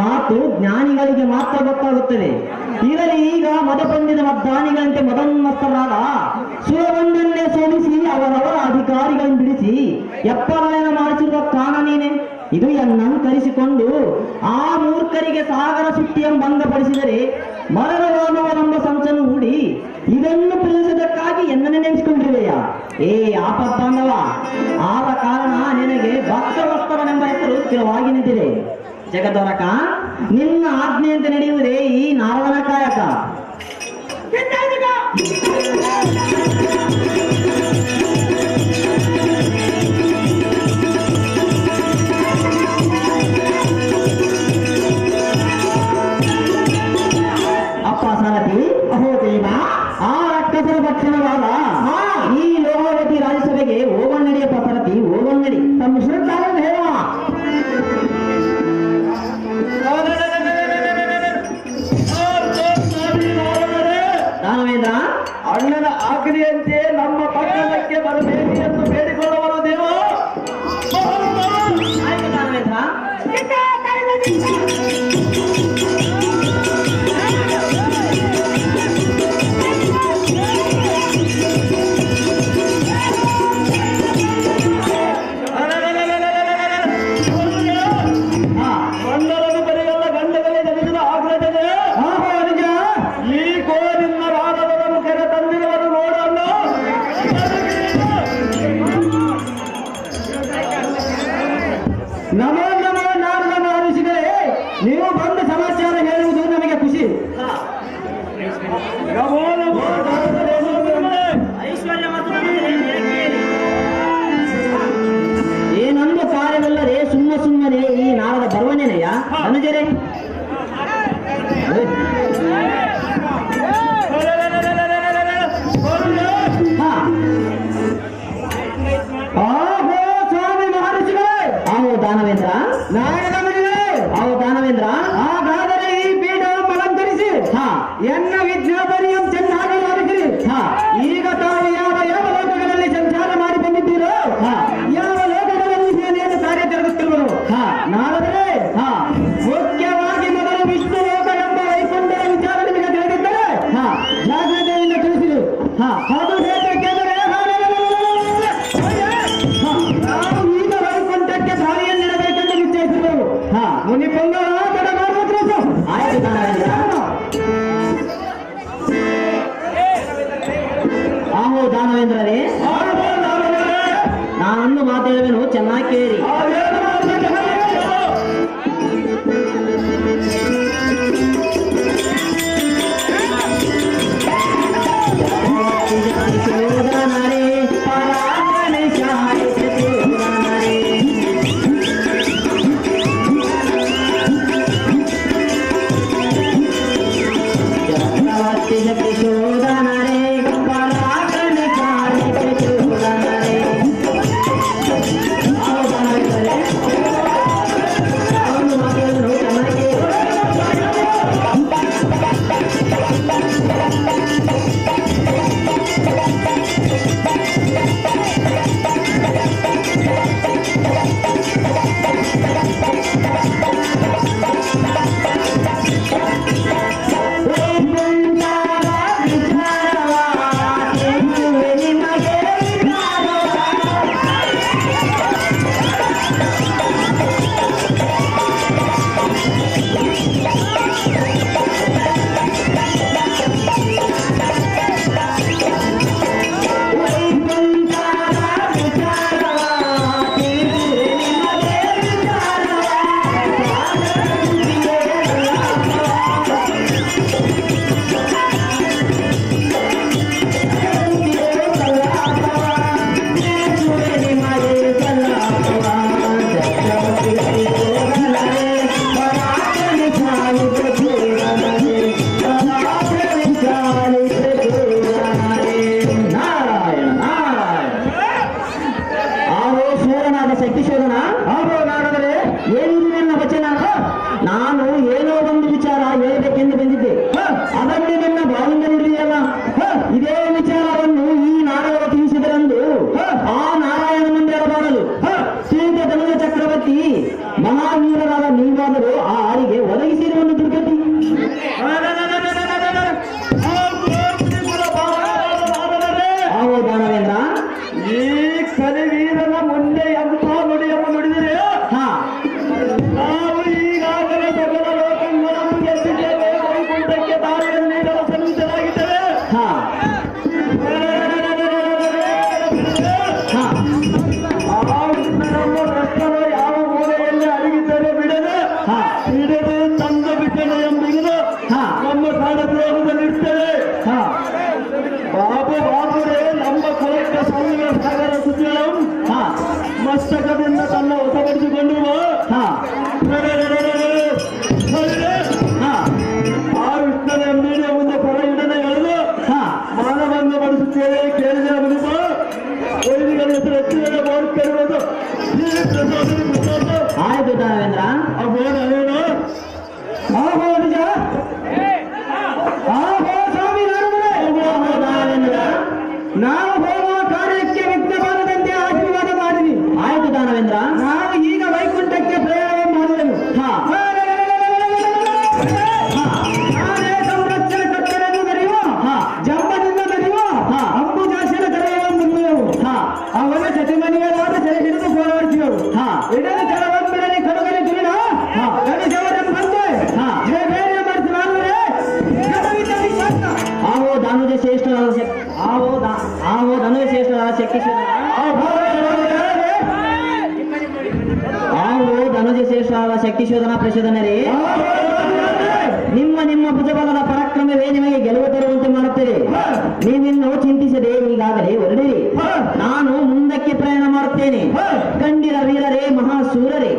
ಮಾತು ಜ್ಞಾನಿಗಳಿಗೆ ಮಾತ್ರ ಗೊತ್ತಾಗುತ್ತದೆ. ಇರಲಿ ಈಗ ಮದ ಬಂದಿದ ಮದ್ದಾನಿಗಳಂತೆ ಮದನ್ಮಸ್ತರಾದ ಸುರವೊಂದನ್ನೇ ಸೋಲಿಸಿ ಅವರವರ ಅಧಿಕಾರಿಗಳನ್ನು ಬಿಡಿಸಿ ಎಪ್ಪರಾಯನ ಮಾಡಿಸಿರುವ ಕಾಣ ನೀನೆ? ಇದು ಎನ್ನನ್ನು ಕರೆಸಿಕೊಂಡು ಆ ಮೂರ್ಖರಿಗೆ ಸಾಗರ ಸುಟ್ಟಿಯನ್ನು ಬಂಧಪಡಿಸಿದರೆ ಮರದ ರೋಮವನೆಂಬ ಸಂಚನ್ನು ಹೂಡಿ ಇದನ್ನು ಪ್ರಯೋಜನಕ್ಕಾಗಿ ಎನ್ನನ್ನು ನೆನೆಸಿಕೊಂಡಿರುವೆಯಾ? ಏ ಆಪತ್ತಾಂಡವ ಆದ ಕಾರಣ ನಿನಗೆ ಭಕ್ತ ವಸ್ತವನೆಂಬ ಹೆಸರು ಸ್ಥಿರವಾಗಿ ನಿಂತಿದೆ. ಜಗದೊರಕ ನಿನ್ನ ಆಜ್ಞೆ ಅಂತ ನಡೆಯುವುದೇ ಈ ನಾರದನ ಕಾಯಕ ಶಕ್ತಿ ಶೋಧನಾ ನಿಮ್ಮ ನಿಮ್ಮ ಭುಜಬಲದ ಪರಾಕ್ರಮವೇ ನಿಮಗೆ ಗೆಲುವು ತರುವಂತೆ ಮಾಡುತ್ತೇವೆ ನೀವಿನ್ನು ಚಿಂತಿಸದೆ ಈಗಾಗಲೇ ಹೊರಡಿರಿ. ನಾನು ಮುಂದಕ್ಕೆ ಪ್ರಯಾಣ ಮಾಡುತ್ತೇನೆ. ಕಂಡಿರ ವೀರರೇ, ಮಹಾಸೂರರೇ.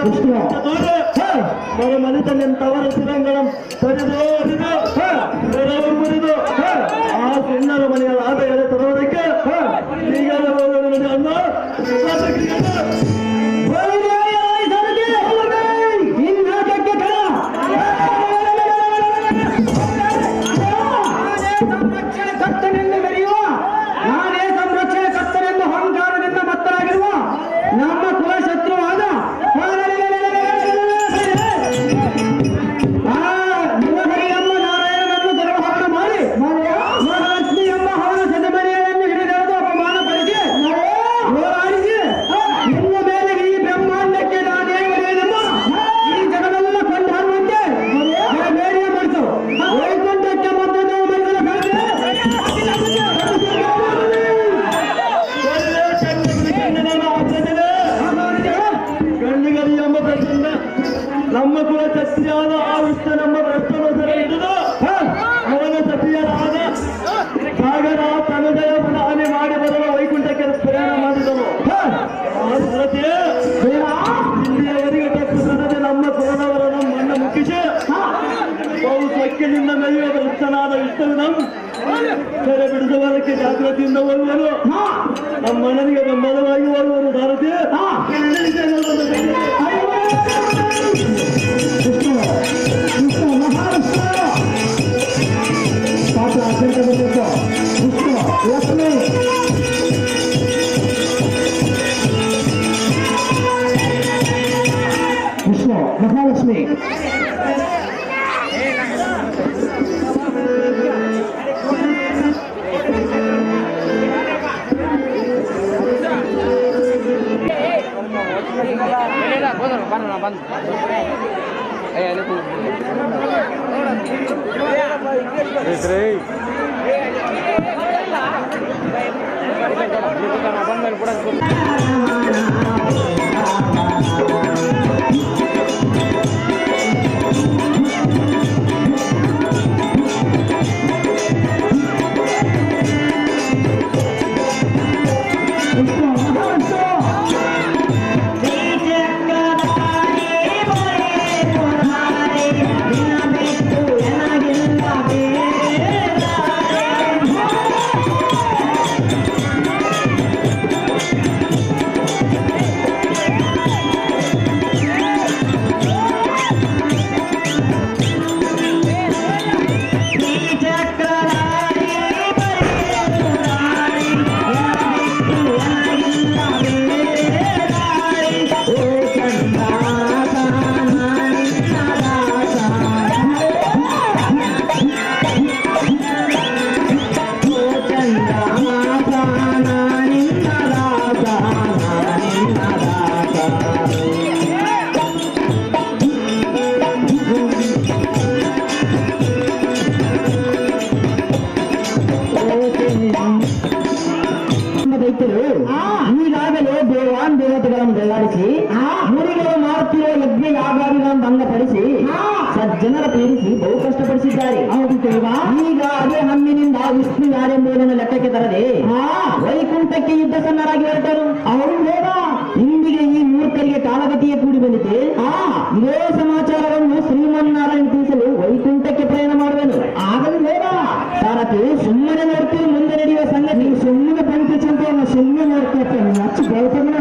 మేడం మరి మనితల్లి తవరు తిరంగడం తొరిదో ಬೆಳಕಿನಿಂದ ಮೆರೆಯುವ ಭಕ್ತನಾದ ವಿಷ್ಣುವಿನ ಸೆರೆ ಬಿಡಿಸುವುದಕ್ಕೆ ಜಾಗೃತಿಯಿಂದ ಬರುವರು ನಮ್ಮ ಮನನಿಗೆ ಬೆಂಬಲವಾಗಿ ಬರುವರು ಭಾರತೀಯ. Krishna, Ano na pan? Eh, ini, po? Hey, Dre. Hey, Dre. ಭಂಗಪಡಿಸಿ ಸಜ್ಜನರ ಪೀಡಿಸಿ ಬಹು ಕಷ್ಟಪಡಿಸಿದ್ದಾರೆ ಹೌದು ದೇವ ಈಗ ಅದೇ ಹಮ್ಮಿನಿಂದ ವಿಷ್ಣು ಯಾರೆಂಬುದನ್ನು ಲೆಕ್ಕಕ್ಕೆ ತರದೆ ವೈಕುಂಠಕ್ಕೆ ಯುದ್ಧ ಸನ್ನರಾಗಿ ಹೊರಟರು ಅವರು ದೇವ ಇಂದಿಗೆ ಈ ಮೂರ್ಖರಿಗೆ ಕಾಲಗತಿಯೇ ಕೂಡಿ ಬಂದಿದೆ ಇದೇ ಸಮಾಚಾರವನ್ನು ಶ್ರೀಮನ್ನಾರಾಯಣ ತಿಳಿಸಲು ವೈಕುಂಠಕ್ಕೆ ಪ್ರಯಾಣ ಮಾಡುವೆನು ಆಗಲಿ ದೇವ ಸಾರಥಿ ಸುಮ್ಮನೆ ನೋಡ್ತೀವಿ ಮುಂದೆ ನಡೆಯುವ ಸಂಗತಿ ಸುಮ್ಮನೆ ಪಂಚ ಚಂದ್ರ ಸುಮ್ಮನೆ ನೋಡ್ತಾ ಇರ್ತಾನೆ ಅಚ್ಚು ಗೌತಮನ